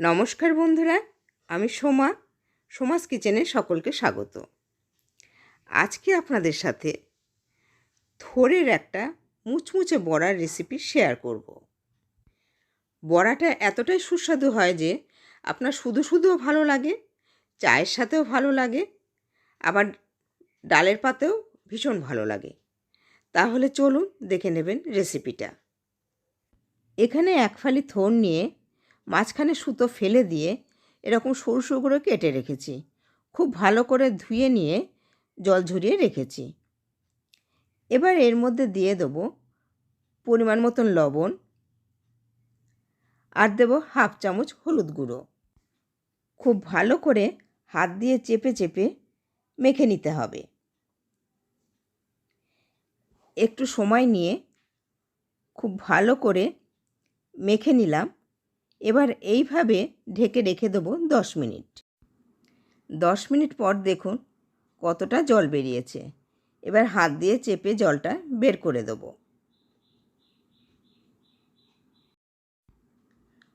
নমস্কার বন্ধুরা, আমি সোমা, সোমাস কিচেনে সকলকে স্বাগত। আজকে আপনাদের সাথে থোরের একটা মুচমুচে বড়ার রেসিপি শেয়ার করব। বড়াটা এতটাই সুস্বাদু হয় যে আপনার শুধু শুধুও ভালো লাগে, চায়ের সাথেও ভালো লাগে, আবার ডালের পাতেও ভীষণ ভালো লাগে। তাহলে চলুন দেখে নেবেন রেসিপিটা এখানে এক ফালি থোর নিয়ে মাঝখানে সুতো ফেলে দিয়ে এরকম সরু সরু করে কেটে রেখেছি। খুব ভালো করে ধুয়ে নিয়ে জল ঝরিয়ে রেখেছি। এবার এর মধ্যে দিয়ে দেবো পরিমাণ মতন লবণ আর দেবো হাফ চামচ হলুদ গুঁড়ো। খুব ভালো করে হাত দিয়ে চেপে চেপে মেখে নিতে হবে। একটু সময় নিয়ে খুব ভালো করে মেখে নিলাম। এবার এইভাবে ঢেকে রেখে দেবো দশ মিনিট। দশ মিনিট পর দেখুন কতটা জল বেরিয়েছে। এবার হাত দিয়ে চেপে জলটা বের করে দেবো।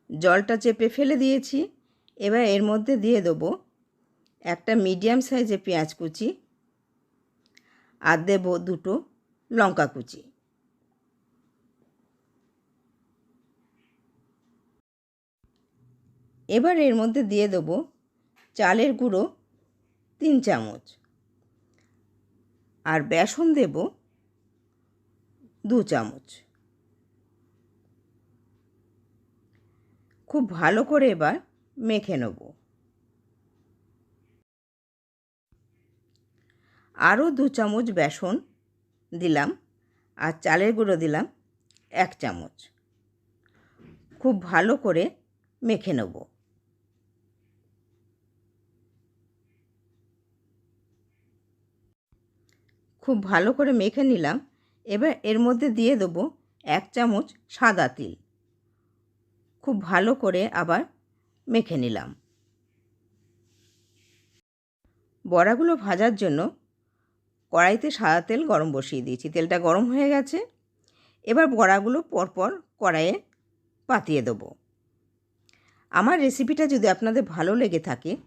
জলটা চেপে ফেলে দিয়েছি। এবার এর মধ্যে দিয়ে দেবো একটা মিডিয়াম সাইজে পেঁয়াজ কুচি আর দেবো দুটো লঙ্কা কুচি। এবার এর মধ্যে দিয়ে দেবো চালের গুঁড়ো তিন চামচ। আর বেসন দেব দু চামচ। খুব ভালো করে এবার মেখে নেব। আরও দু চামচ বেসন দিলাম আর চালের গুঁড়ো দিলাম এক চামচ। খুব ভালো করে মেখে নেব। খুব ভালো করে মেখে নিলাম। এবার এর মধ্যে দিয়ে দেবো এক চামচ সাদা তিল। খুব ভালো করে আবার মেখে নিলাম। বড়াগুলো ভাজার জন্য কড়াইতে সাদা তেল গরম বসিয়ে দিয়েছি। তেলটা গরম হয়ে গেছে। এবার বড়াগুলো পরপর কড়াইয়ে পাতিয়ে দেবো। আমার রেসিপিটা যদি আপনাদের ভালো লেগে থাকে,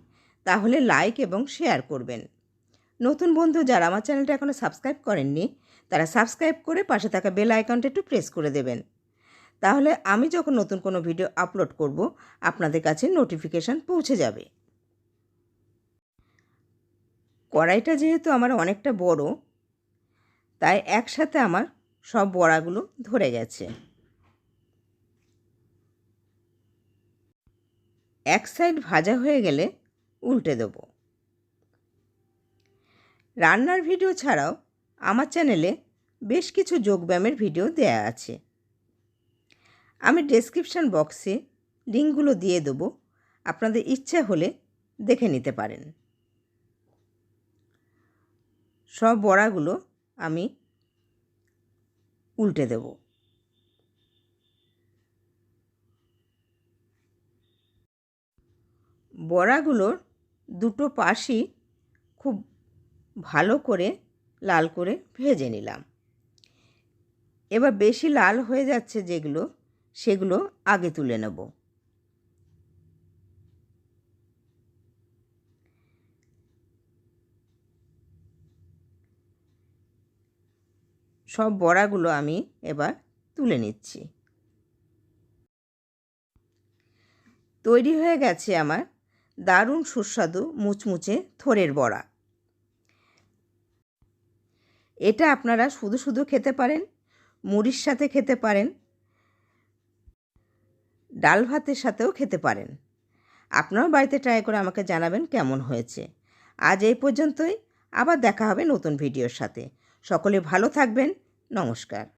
তাহলে লাইক এবং শেয়ার করবেন। নতুন বন্ধু যারা আমার চ্যানেলটা এখনও সাবস্ক্রাইব করেননি, তারা সাবস্ক্রাইব করে পাশে থাকা বেল আইকনটা একটু প্রেস করে দেবেন। তাহলে আমি যখন নতুন কোনো ভিডিও আপলোড করব, আপনাদের কাছে নোটিফিকেশান পৌঁছে যাবে। কড়াইটা যেহেতু আমার অনেকটা বড়, তাই একসাথে আমার সব বড়াগুলো ধরে গেছে। এক সাইড ভাজা হয়ে গেলে উল্টে দেবো। রান্নার ভিডিও ছাড়াও আমার চ্যানেলে বেশ কিছু যোগব্যায়ামের ভিডিও দেয়া আছে। আমি ডেসক্রিপশান বক্সে লিঙ্কগুলো দিয়ে দেবো। আপনাদের ইচ্ছা হলে দেখে নিতে পারেন। সব বড়াগুলো আমি উল্টে দেব। বড়াগুলোর দুটো পাশই খুব ভালো করে লাল করে ভেজে নিলাম। এবার বেশি লাল হয়ে যাচ্ছে যেগুলো, সেগুলো আগে তুলে নেব। সব বড়াগুলো আমি এবার তুলে নিচ্ছি। তৈরি হয়ে গেছে আমার দারুণ সুস্বাদু মুচমুচে থোরের বড়া। এটা আপনারা শুধু শুধু খেতে পারেন, মুড়ির সাথে খেতে পারেন, ডাল ভাতের সাথেও খেতে পারেন। আপনারাও বাড়িতে ট্রাই করে আমাকে জানাবেন কেমন হয়েছে। আজ এই পর্যন্তই, আবার দেখা হবে নতুন ভিডিওর সাথে। সকলে ভালো থাকবেন, নমস্কার।